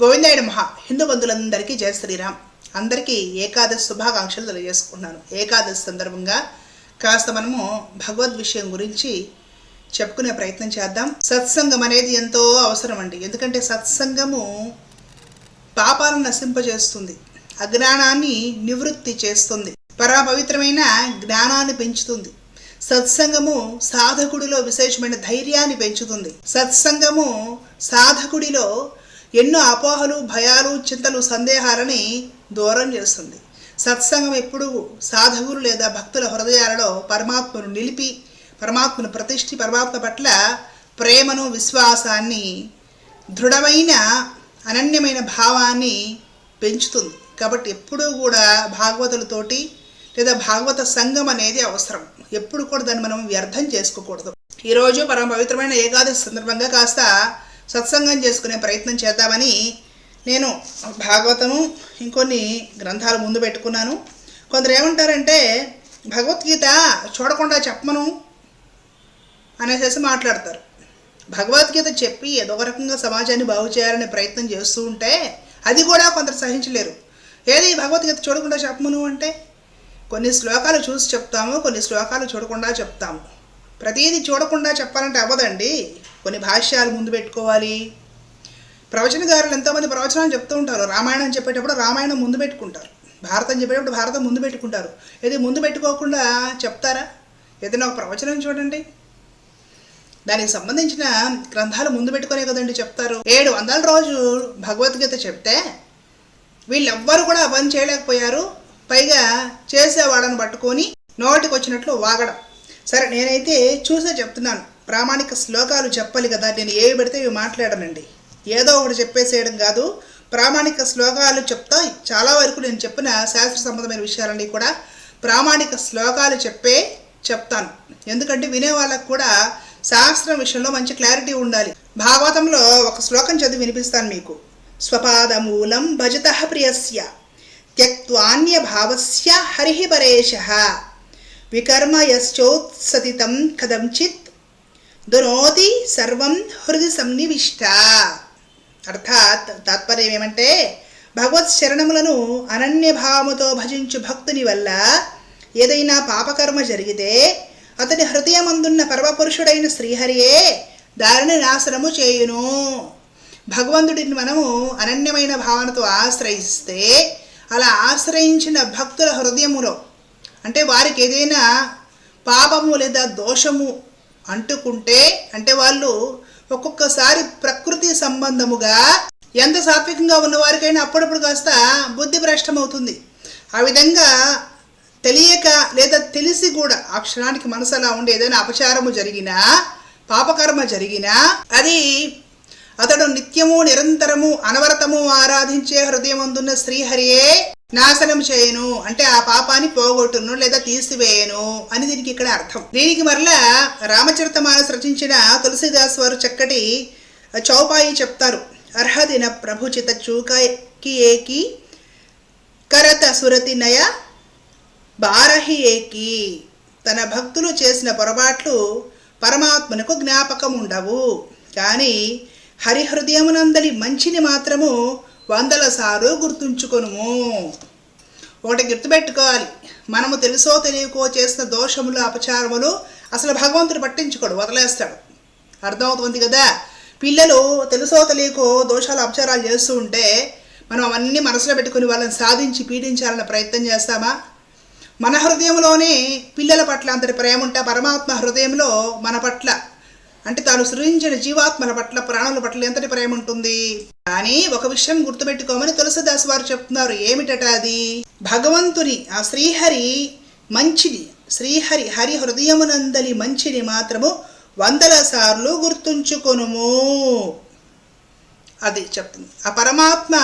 గోవిందాయుడు మహా హిందూ బంధువులందరికీ జయ శ్రీరామ్. అందరికీ ఏకాదశి శుభాకాంక్షలు తెలియజేసుకుంటున్నాను. ఏకాదశి సందర్భంగా కాస్త మనము భగవద్ విషయం గురించి చెప్పుకునే ప్రయత్నం చేద్దాం. సత్సంగం అనేది ఎంతో అవసరం అండి. ఎందుకంటే సత్సంగము పాపాలను నశింపజేస్తుంది. అజ్ఞానాన్ని నివృత్తి చేస్తుంది. పరమపవిత్రమైన జ్ఞానాన్ని పెంచుతుంది. సత్సంగము సాధకుడిలో విశేషమైన ధైర్యాన్ని పెంచుతుంది. సత్సంగము సాధకుడిలో ఎన్నో అపోహలు భయాలు చింతలు సందేహాలని దూరం చేస్తుంది. సత్సంగం ఎప్పుడు సాధకులు లేదా భక్తుల హృదయాలలో పరమాత్మను నిలిపి పరమాత్మను ప్రతిష్ఠి పరమాత్మ పట్ల ప్రేమను విశ్వాసాన్ని దృఢమైన అనన్యమైన భావాన్ని పెంచుతుంది. కాబట్టి ఎప్పుడూ కూడా భాగవతులతోటి లేదా భాగవత సంఘం అనేది అవసరం. ఎప్పుడు కూడా దాన్ని మనం వ్యర్థం చేసుకోకూడదు. ఈరోజు పరమ పవిత్రమైన ఏకాదశి సందర్భంగా కాస్త సత్సంగం చేసుకునే ప్రయత్నం చేద్దామని నేను భాగవతము ఇంకొన్ని గ్రంథాలు ముందు పెట్టుకున్నాను. కొందరు ఏమంటారంటే భగవద్గీత చూడకుండా చెప్పమను అనేసి మాట్లాడతారు. భగవద్గీత చెప్పి ఏదో ఒక రకంగా సమాజాన్ని బాగు చేయాలనే ప్రయత్నం చేస్తూ ఉంటే అది కూడా కొందరు సహించలేరు. ఏది భగవద్గీత చూడకుండా చెప్పమను అంటే కొన్ని శ్లోకాలు చూసి చెప్తాము కొన్ని శ్లోకాలు చూడకుండా చెప్తాము. ప్రతిదీ చూడకుండా చెప్పాలంటే అవ్వదండి. కొన్ని భాష్యాలు ముందు పెట్టుకోవాలి. ప్రవచనకారులు ఎంతోమంది ప్రవచనాలు చెప్తూ ఉంటారు. రామాయణం చెప్పేటప్పుడు రామాయణం ముందు పెట్టుకుంటారు. భారతం చెప్పేటప్పుడు భారతం ముందు పెట్టుకుంటారు. ఇది ముందు పెట్టుకోకుండా చెప్తారా? ఏదైనా ఒక ప్రవచనం చూడండి. దానికి సంబంధించిన గ్రంథాలు ముందు పెట్టుకునే కదండి చెప్తారు. ఏడు వందల రోజు భగవద్గీత చెప్తే వీళ్ళెవ్వరూ కూడా అవన్నీ చేయలేకపోయారు. పైగా చేసేవాళ్ళని పట్టుకొని నోటికి వచ్చినట్లు వాగడం. సరే నేనైతే చూసే చెప్తున్నాను. ప్రామాణిక శ్లోకాలు చెప్పాలి కదా నేను ఏవి పెడితే ఇవి మాట్లాడనండి. ఏదో ఒకటి చెప్పేసేయడం కాదు. ప్రామాణిక శ్లోకాలు చెప్తా చాలా వరకు నేను చెప్పిన శాస్త్ర సంబంధమైన విషయాలన్నీ కూడా ప్రామాణిక శ్లోకాలు చెప్పే చెప్తాను. ఎందుకంటే వినే వాళ్ళకు కూడా శాస్త్రం విషయంలో మంచి క్లారిటీ ఉండాలి. భాగవతంలో ఒక శ్లోకం చదివి వినిపిస్తాను మీకు. స్వపాదమూలం భజత ప్రియస్య త్యక్వాన్య భావస్య హరిహి పరేశ. వికర్మ యశ్చోత్సతితం కదంచిత్ దునోతి సర్వం హృది సన్నివిష్ట అర్థాత్ తాత్పర్యం ఏమంటే భగవత్ శరణములను అనన్య భావముతో భజించు భక్తుని వల్ల ఏదైనా పాపకర్మ జరిగితే అతని హృదయమందున్న పరమపురుషుడైన శ్రీహరియే దారిని నాశనము చేయును. భగవంతుడిని మనము అనన్యమైన భావనతో ఆశ్రయిస్తే అలా ఆశ్రయించిన భక్తుల హృదయములో అంటే వారికి ఏదైనా పాపము లేదా దోషము అంటుకుంటే అంటే వాళ్ళు ఒక్కొక్కసారి ప్రకృతి సంబంధముగా ఎంత సాత్వికంగా ఉన్నవారికైనా అప్పుడప్పుడు కాస్త బుద్ధి భ్రష్టమవుతుంది. ఆ విధంగా తెలియక లేదా తెలిసి కూడా ఆ క్షణానికి మనసు అలా ఉండి ఏదైనా అపచారము జరిగినా పాపకర్మ జరిగినా అది అతడు నిత్యము నిరంతరము అనవరతము ఆరాధించే హృదయమందున్న శ్రీహరియే నాశనం చేయను అంటే ఆ పాపాన్ని పోగొట్టును లేదా తీసివేయను అని దీనికి ఇక్కడ అర్థం. దీనికి మరలా రామచరిత మానస్ రచించిన తులసిదాస్ వారు చక్కటి చౌపాయి చెప్తారు. అర్హదిన ప్రభుచిత చూకకి ఏకి కరత సురతి నయ బారహి ఏకి. తన భక్తులు చేసిన పొరపాట్లు పరమాత్మనకు జ్ఞాపకం ఉండవు కానీ హరిహృదయమునందలి మంచిని మాత్రము వందల సార్లు గుర్తుంచుకొనుము. ఒకటి గుర్తుపెట్టుకోవాలి. మనము తెలుసో తెలియకో చేసిన దోషములు అపచారములు అసలు భగవంతుడు పట్టించుకోడు వదిలేస్తాడు. అర్థమవుతుంది కదా? పిల్లలు తెలుసో తెలియకో దోషాలు అపచారాలు చేస్తూ ఉంటే మనం అవన్నీ మనసులో పెట్టుకుని వాళ్ళని సాధించి పీడించాలన్న ప్రయత్నం చేస్తామా? మన హృదయంలోనే పిల్లల పట్ల అంతటి ప్రేమ ఉంటే పరమాత్మ హృదయంలో మన పట్ల. అంటే తాను సృజించిన జీవాత్మల పట్ల ప్రాణుల పట్ల ఎంతటి ప్రేమ ఉంటుంది? కానీ ఒక విషయం గుర్తుపెట్టుకోమని తులసిదాస్ వారు చెప్తున్నారు. ఏమిటట అది? భగవంతుని ఆ శ్రీహరి మంచిని శ్రీహరి హరి హృదయమునందలి మంచిని మాత్రము వందల సార్లు గుర్తుంచుకొనుము. అది చెప్తుంది. ఆ పరమాత్మ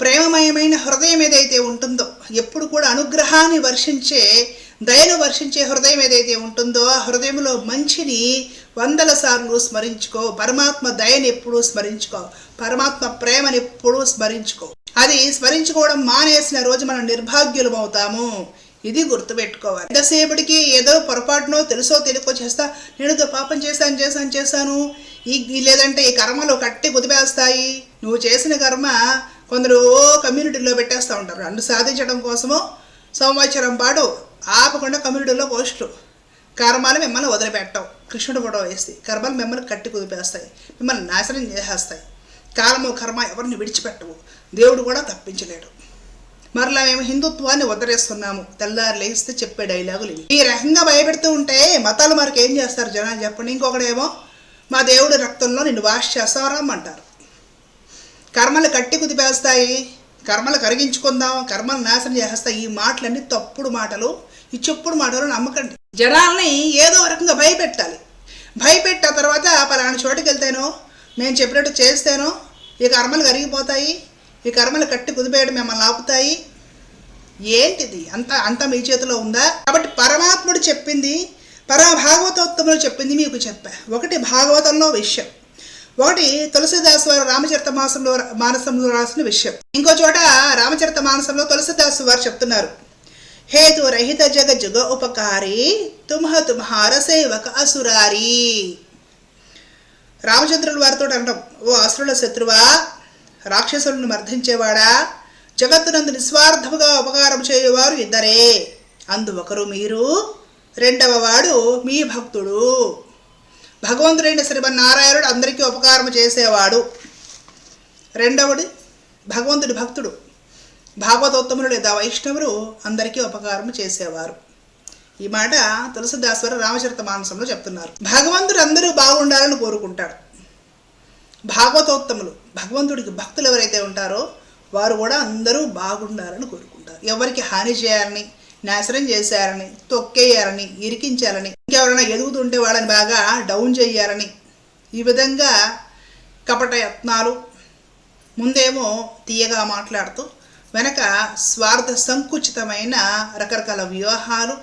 ప్రేమమయమైన హృదయం ఏదైతే ఉంటుందో ఎప్పుడు కూడా అనుగ్రహాన్ని వర్షించే దయను వర్షించే హృదయం ఏదైతే ఉంటుందో ఆ హృదయంలో మంచిని వందల సార్లు స్మరించుకో. పరమాత్మ దయని ఎప్పుడూ స్మరించుకో. పరమాత్మ ప్రేమని ఎప్పుడూ స్మరించుకో. అది స్మరించుకోవడం మానేసిన రోజు మనం నిర్భాగ్యులం అవుతాము. ఇది గుర్తుపెట్టుకోవాలి. ఎంతసేపటికి ఏదో పొరపాటునో తెలుసో తెలియకో చేస్తా. నేను పాపం చేశాను చేశాను చేశాను. ఈ లేదంటే ఈ కర్మలు కట్టి కుదిపేస్తాయి. నువ్వు చేసిన కర్మ కొందరు కమ్యూనిటీలో పెట్టేస్తూ ఉంటారు. అందు సాధించడం కోసమో సంవత్సరం పాటు ఆపకుండా కమ్యూనిటీలో పోస్టులు. కర్మాలు మిమ్మల్ని వదిలిపెట్టవు. కృష్ణుడు కూడా వేసి కర్మలు మిమ్మల్ని కట్టి కుదిపేస్తాయి. మిమ్మల్ని నాశనం చేసేస్తాయి. కాలము కర్మ ఎవరిని విడిచిపెట్టవు. దేవుడు కూడా తప్పించలేడు. మరలా మేము హిందుత్వాన్ని వదిలేస్తున్నాము తెల్లారు లేస్తే చెప్పే డైలాగులు ఇవి. ఈ రకంగా భయపెడుతూ ఉంటే మతాలు మరికి ఏం చేస్తారు జనాలు చెప్పండి. ఇంకొకడేమో మా దేవుడి రక్తంలో నిన్ను వాష్ చేస్తావరమ్మంటారు కర్మలు కట్టి కుదిపేస్తాయి. కర్మలు కరిగించుకుందాం కర్మలు నాశనం చేస్తాయి ఈ మాటలన్నీ తప్పుడు మాటలు ఈ చెప్పుడు మాటలు నమ్మకండి. జనాల్ని ఏదో రకంగా భయపెట్టాలి. భయపెట్టిన తర్వాత పలానా చోటుకి వెళ్తాను మేము చెప్పినట్టు చేస్తాను ఈ కర్మలు కరిగిపోతాయి ఈ కర్మలు కట్టి కుదిపేయడం మిమ్మల్ని ఆపుతాయి. ఏంటిది? అంత అంత మీ చేతిలో ఉందా? కాబట్టి పరమాత్ముడు చెప్పింది పరమ భాగవతోత్తములు చెప్పింది మీకు చెప్పా. ఒకటి భాగవతంలో విషయం. ఒకటి తులసిదాసు వారు రామచరిత మాసంలో మానసంలో రాసిన విషయం. ఇంకో చోట రామచరిత మానసంలో తులసిదాసు వారు చెప్తున్నారు. హేతు రహిత జగ జుగ ఉపకారి తుమ్హ తుమ్హార సేవక అసురారి. రామచంద్రుల వారితో అనడం ఓ అసురుల శత్రువా రాక్షసులను మర్దించేవాడా జగత్తునందు నిస్వార్థముగా ఉపకారం చేయవారు ఇద్దరే. అందు ఒకరు మీరు రెండవ వాడు మీ భక్తుడు. భగవంతుడైన శ్రీమన్నారాయణుడు అందరికీ ఉపకారం చేసేవాడు. రెండవది భగవంతుడి భక్తుడు. భాగవతోత్తములు లేదా వైష్ణవులు అందరికీ ఉపకారం చేసేవారు. ఈ మాట తులసిదాశ్వర రామచరిత మానసంలో చెప్తున్నారు. భగవంతుడు అందరూ బాగుండాలని కోరుకుంటాడు. భాగవతోత్తములు భగవంతుడికి భక్తులు ఎవరైతే ఉంటారో వారు కూడా అందరూ బాగుండాలని కోరుకుంటారు. ఎవరికి హాని చేయాలని నాశనం చేశారని తొక్కేయాలని ఇరికించాలని ఇంకెవరైనా ఎదుగుతుంటే వాళ్ళని బాగా డౌన్ చేయాలని ఈ విధంగా కపట యత్నాలు ముందేమో తీయగా మాట్లాడుతూ వెనక స్వార్థ సంకుచితమైన రకరకాల వ్యూహాలు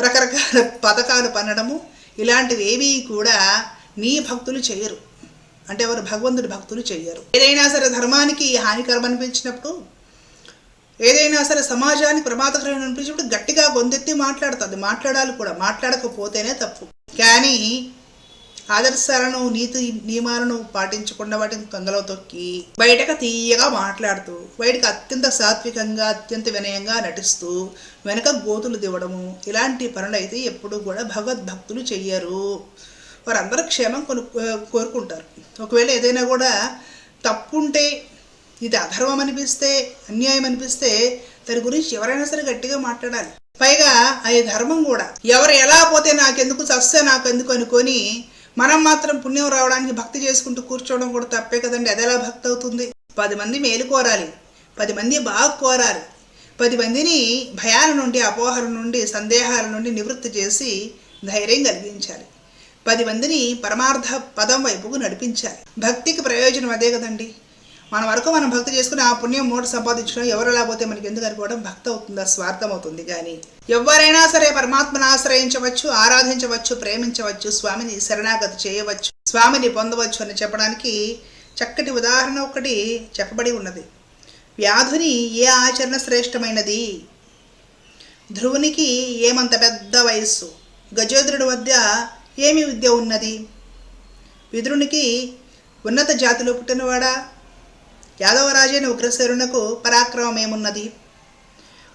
రకరకాల పథకాలు పన్నడము ఇలాంటివి ఏవి కూడా నీ భక్తులు చేయరు. అంటే ఎవరు భగవంతుడి భక్తులు చేయరు. ఏదైనా సరే ధర్మానికి హానికరం అనిపించినప్పుడు ఏదైనా సరే సమాజానికి ప్రమాదకరమైన అనిపించినప్పుడు గట్టిగా గొంతెత్తి మాట్లాడుతుంది. మాట్లాడాలి కూడా. మాట్లాడకపోతేనే తప్పు. కానీ ఆదర్శాలను నీతి నియమాలను పాటించకుండా వాటిని కంగలో తొక్కి బయటకు తీయగా మాట్లాడుతూ బయటకు అత్యంత సాత్వికంగా అత్యంత వినయంగా నటిస్తూ వెనక గోతులు దివ్వడము ఇలాంటి పనులు అయితే ఎప్పుడూ కూడా భగవద్భక్తులు చెయ్యరు. వారందరూ క్షేమం కొను కోరుకుంటారు. ఒకవేళ ఏదైనా కూడా తప్పుంటే ఇది అధర్మం అనిపిస్తే అన్యాయం అనిపిస్తే దాని గురించి ఎవరైనా సరే గట్టిగా మాట్లాడాలి. పైగా అది ధర్మం కూడా ఎవరు ఎలా పోతే నాకెందుకు చస్తే నాకెందుకు అనుకొని మనం మాత్రం పుణ్యం రావడానికి భక్తి చేసుకుంటూ కూర్చోవడం కూడా తప్పే కదండి. అది ఎలా భక్తి అవుతుంది? పది మంది మేలు కోరాలి. పది మంది బాగా కోరాలి. పది మందిని భయాల నుండి అపోహల నుండి సందేహాల నుండి నివృత్తి చేసి ధైర్యం కలిగించాలి. పది మందిని పరమార్థ పదం వైపుకు నడిపించాలి. భక్తికి ప్రయోజనం అదే కదండి. మన వరకు మనం భక్తి చేసుకుని ఆ పుణ్యం మూట సంపాదించడం ఎవరు లేకపోతే మనకి ఎందుకు అనుకోవడం భక్తి అవుతుందా స్వార్థం అవుతుంది కానీ. ఎవరైనా సరే పరమాత్మను ఆశ్రయించవచ్చు ఆరాధించవచ్చు ప్రేమించవచ్చు స్వామిని శరణాగతి చేయవచ్చు స్వామిని పొందవచ్చు అని చెప్పడానికి చక్కటి ఉదాహరణ ఒకటి చెప్పబడి ఉన్నది. వ్యాధుని ఏ ఆచరణ శ్రేష్టమైనది? ధ్రువునికి ఏమంత పెద్ద వయస్సు? గజేంద్రుడి వద్ద ఏమి విద్య ఉన్నది? విదురునికి ఉన్నత జాతిలో పుట్టినవాడా? యాదవరాజైన ఉగ్రశరునకు పరాక్రమం ఏమున్నది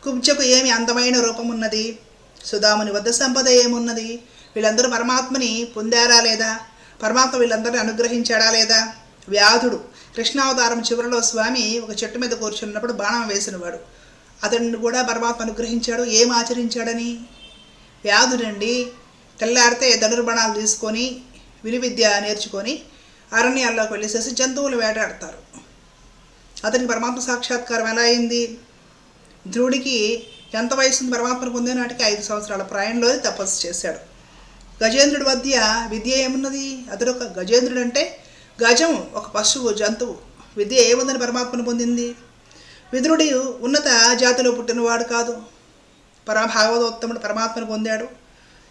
కుబ్జకు ఏమి అందమైన రూపమున్నది? సుధాముని వద్ద సంపద ఏమున్నది? వీళ్ళందరూ పరమాత్మని పొందారా లేదా? పరమాత్మ వీళ్ళందరినీ అనుగ్రహించాడా లేదా? వ్యాధుడు కృష్ణావతారం చివరిలో స్వామి ఒక చెట్టు మీద కూర్చున్నప్పుడు బాణం వేసినవాడు. అతన్ని కూడా పరమాత్మ అనుగ్రహించాడు ఏం ఆచరించాడని? వ్యాధుడండి తెల్లారితే ధనుర్బాణాలు తీసుకొని విలువిద్య నేర్చుకొని అరణ్యాల్లోకి వెళ్ళేసేసి జంతువులు వేటాడతారు. అతనికి పరమాత్మ సాక్షాత్కారం ఎలా అయింది? ధ్రువుడికి ఎంత వయసు పరమాత్మను పొందే నాటికి ఐదు సంవత్సరాల ప్రాయంలో తపస్సు చేశాడు. గజేంద్రుడి మధ్య విద్య ఏమున్నది? అతడు ఒక గజేంద్రుడు అంటే గజం ఒక పశువు జంతువు. విద్య ఏముందని పరమాత్మను పొందింది? విదురుడి ఉన్నత జాతిలో పుట్టినవాడు కాదు. పరమభాగవతోత్తముడు పరమాత్మను పొందాడు.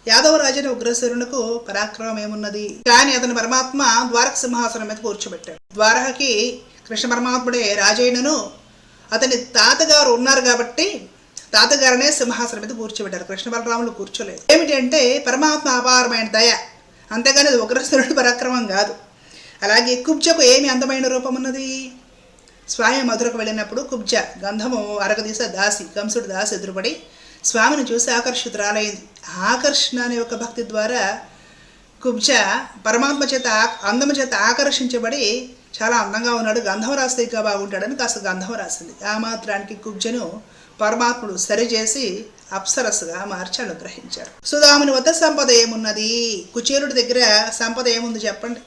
యాదవరాజైన ఉగ్రసేనునకు పరాక్రమం ఏమున్నది? కానీ అతని పరమాత్మ ద్వారక సింహాసనం మీద కూర్చోబెట్టాడు. ద్వారకకి కృష్ణ పరమాత్ముడే రాజైనను అతని తాతగారు ఉన్నారు కాబట్టి తాతగారనే సింహాసనం మీద కూర్చోబెట్టారు. కృష్ణ బలరాములు కూర్చోలేదు. ఏమిటంటే పరమాత్మ అపారమైన దయ. అంతేగాని అది ఉగ్రస్తుడు పరాక్రమం కాదు. అలాగే కుబ్జకు ఏమి అందమైన రూపం ఉన్నది స్వామి మధురకు వెళ్ళినప్పుడు కుబ్జ గంధము అరగదీస దాసి కంసుడు దాసి ఎదురుపడి స్వామిని చూసి ఆకర్షితురాలైంది. ఆకర్షణ అనే ఒక భక్తి ద్వారా కుబ్జ పరమాత్మ చేత అందము చేత ఆకర్షించబడి చాలా అందంగా ఉన్నాడు. గంధం రాస్తే ఇంకా బాగుంటాడని కాస్త గంధం రాసింది. ఆ మాత్రానికి కుబ్జను పరమాత్ముడు సరిచేసి అప్సరస్సుగా మార్చి అనుగ్రహించాడు. సుధాముని వద్ద సంపద ఏమున్నది? కుచేలుడి దగ్గర సంపద ఏముంది చెప్పండి.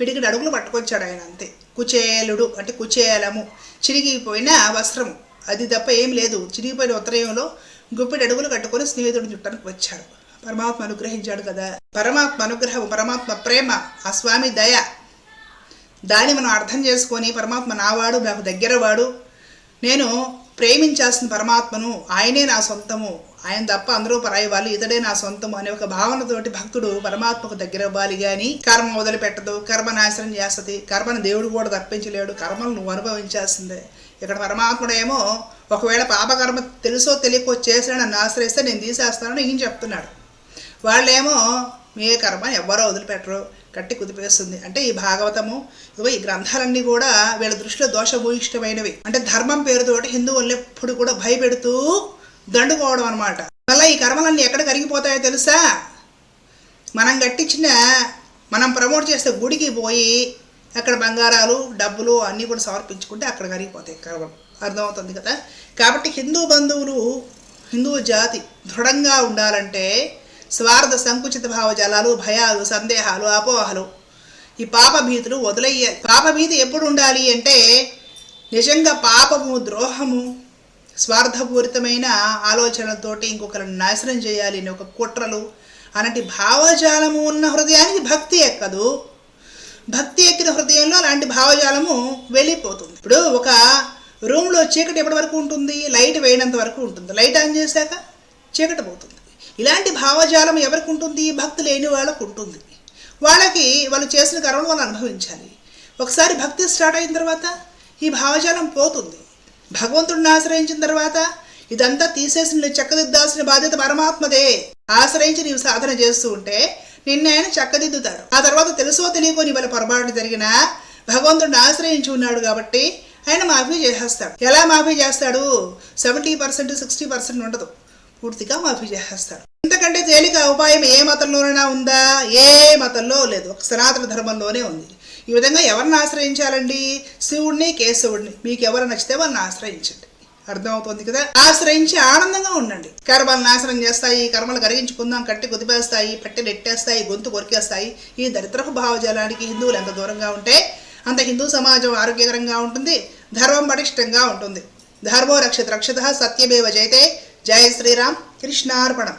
పిడికిడి అడుగులు పట్టుకొచ్చాడు ఆయన అంతే. కుచేలుడు అంటే కుచేలము. చిరిగిపోయిన వస్త్రము. అది తప్ప ఏం లేదు. చిరిగిపోయిన ఉత్తరయంలో గుప్పిడి అడుగులు కట్టుకొని స్నేహితుడిని చుట్టానికి వచ్చాడు. పరమాత్మ అనుగ్రహించాడు కదా. పరమాత్మ అనుగ్రహం పరమాత్మ ప్రేమ ఆ స్వామి దయ దాన్ని మనం అర్థం చేసుకొని పరమాత్మ నావాడు నాకు దగ్గరవాడు. నేను ప్రేమించాల్సిన పరమాత్మను ఆయనే నా సొంతము. ఆయన తప్ప అందరూ పరాయి వాళ్ళు ఇతడే నా సొంతము అనే ఒక భావనతోటి భక్తుడు పరమాత్మకు దగ్గర అవ్వాలి కానీ కర్మ వదిలిపెట్టదు కర్మ నాశనం చేస్తుంది. కర్మను దేవుడు కూడా తప్పించలేడు కర్మను నువ్వు అనుభవించాల్సిందే. ఇక్కడ పరమాత్ముడేమో ఒకవేళ పాపకర్మ తెలుసో తెలియకో చేసినా నన్ను ఆశ్రయిస్తే నేను తీసేస్తానని ఈయన చెప్తున్నాడు. వాళ్ళేమో మీ కర్మ ఎవ్వరో వదిలిపెట్టరు. కట్టి కుదిపేస్తుంది. అంటే ఈ భాగవతము ఇవో ఈ గ్రంథాలన్నీ కూడా వీళ్ళ దృష్టిలో దోషభూయిష్టమైనవి. అంటే ధర్మం పేరుతోటి హిందువుల్ని ఎప్పుడు కూడా భయపెడుతూ దండుకోవడం అనమాట మళ్ళీ ఈ కర్మలన్నీ ఎక్కడ కరిగిపోతాయో తెలుసా? మనం కట్టించిన మనం ప్రమోట్ చేసే గుడికి పోయి అక్కడ బంగారాలు డబ్బులు అన్నీ కూడా సమర్పించుకుంటే అక్కడ కరిగిపోతాయి కర్మలు అర్థమవుతుంది కదా? కాబట్టి హిందూ బంధువులు హిందూ జాతి దృఢంగా ఉండాలంటే స్వార్థ సంకుచిత భావజాలాలు భయాలు సందేహాలు అపోహలు. ఈ పాపభీతులు వదిలేయాలి పాపభీతి ఎప్పుడు ఉండాలి అంటే నిజంగా పాపము ద్రోహము స్వార్థపూరితమైన ఆలోచనలతోటి ఇంకొకరిని నాశనం చేయాలి అని ఒక కుట్రలు అలాంటి భావజాలము ఉన్న హృదయానికి భక్తి ఎక్కదు. భక్తి ఎక్కిన హృదయంలో అలాంటి భావజాలము వెళ్ళిపోతుంది. ఇప్పుడు ఒక రూమ్లో చీకటి ఎప్పటి వరకు ఉంటుంది? లైట్ వేయనంత వరకు ఉంటుంది. లైట్ ఆన్ చేశాక చీకటి పోతుంది. ఇలాంటి భావజాలం ఎవరికి ఉంటుంది? భక్తి లేని వాళ్ళకు ఉంటుంది. వాళ్ళకి వాళ్ళు చేసిన కర్మను వాళ్ళు అనుభవించాలి. ఒకసారి భక్తి స్టార్ట్ అయిన తర్వాత ఈ భావజాలం పోతుంది. భగవంతుడిని ఆశ్రయించిన తర్వాత ఇదంతా తీసేసి నువ్వు చక్కదిద్దాల్సిన బాధ్యత పరమాత్మదే. ఆశ్రయించి నీవు సాధన చేస్తూ ఉంటే నిన్న ఆయన చక్కదిద్దుతాడు. ఆ తర్వాత తెలుసో తెలియకో నీ వల్ల పొరపాటు జరిగినా భగవంతుడిని ఆశ్రయించి ఉన్నాడు కాబట్టి ఆయన మాఫీ చేసేస్తాడు. ఎలా మాఫీ చేస్తాడు? సెవెంటీ పర్సెంట్ సిక్స్టీ పర్సెంట్ ఉండదు. పూర్తిగా మాఫీ చేసేస్తాడు. ఇంతకంటే తేలిక ఉపాయం ఏ మతంలోనైనా ఉందా? ఏ మతంలో లేదు. ఒక సనాతన ధర్మంలోనే ఉంది. ఈ విధంగా ఎవరిని ఆశ్రయించాలండి? శివుడిని కేశవుడిని. మీకు ఎవరు నచ్చితే వాళ్ళని ఆశ్రయించండి. అర్థమవుతుంది కదా? ఆశ్రయించి ఆనందంగా ఉండండి. కర్మలు నాశనం చేస్తాయి కర్మలు కరిగించుకుందాం కట్టి కుదిపేస్తాయి పట్టి నెట్టేస్తాయి గొంతు కొరికేస్తాయి. ఈ దరిద్రపు భావజాలానికి హిందువులు ఎంత దూరంగా ఉంటే అంత హిందూ సమాజం ఆరోగ్యకరంగా ఉంటుంది ధర్మం పటిష్టంగా ఉంటుంది. ధర్మో రక్షిత రక్షిత సత్యమేవ జైతే జై శ్రీరామ్. కృష్ణార్పణం.